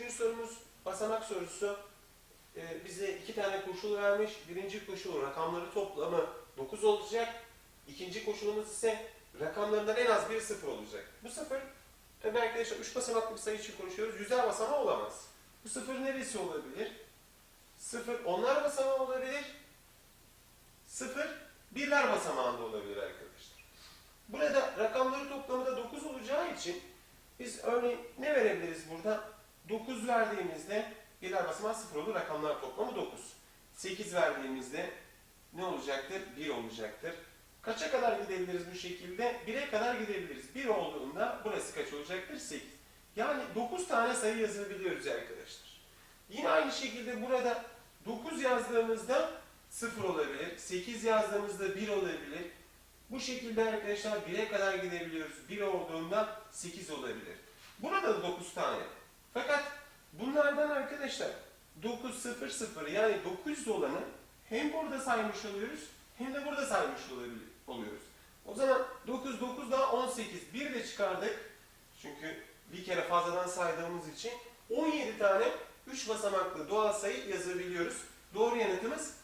23. sorumuz basamak sorusu. Ee, bize iki tane koşul vermiş. Birinci koşul rakamları toplamı 9 olacak. İkinci koşulumuz ise rakamlarından en az bir sıfır olacak. Bu sıfır, tabii arkadaşlar 3 basamaklı bir sayı için konuşuyoruz. Yüzer basamağı olamaz. Bu sıfır neresi olabilir? Sıfır onlar basamağı olabilir. Sıfır birler basamağında olabilir arkadaşlar. Burada rakamları toplamı da 9 olacağı için biz örneğin ne verebiliriz burada? 9 verdiğimizde birler basamağı 0 olur. Rakamlar toplamı 9. 8 verdiğimizde ne olacaktır? 1 olacaktır. Kaça kadar gidebiliriz bu şekilde? 1'e kadar gidebiliriz. 1 olduğunda burası kaç olacaktır? 8. Yani 9 tane sayı yazabiliyoruz arkadaşlar. Yine aynı şekilde burada 9 yazdığımızda 0 olabilir. 8 yazdığımızda 1 olabilir. Bu şekilde arkadaşlar 1'e kadar gidebiliyoruz. 1 olduğunda 8 olabilir. Burada da 9 tane. Fakat bunlardan arkadaşlar 9, 0, 0 yani 900 olanı hem burada saymış oluyoruz hem de burada saymış oluyoruz. O zaman 9, 9 daha 18. 1 de çıkardık. Çünkü bir kere fazladan saydığımız için 17 tane 3 basamaklı doğal sayı yazabiliyoruz. Doğru yanıtımız.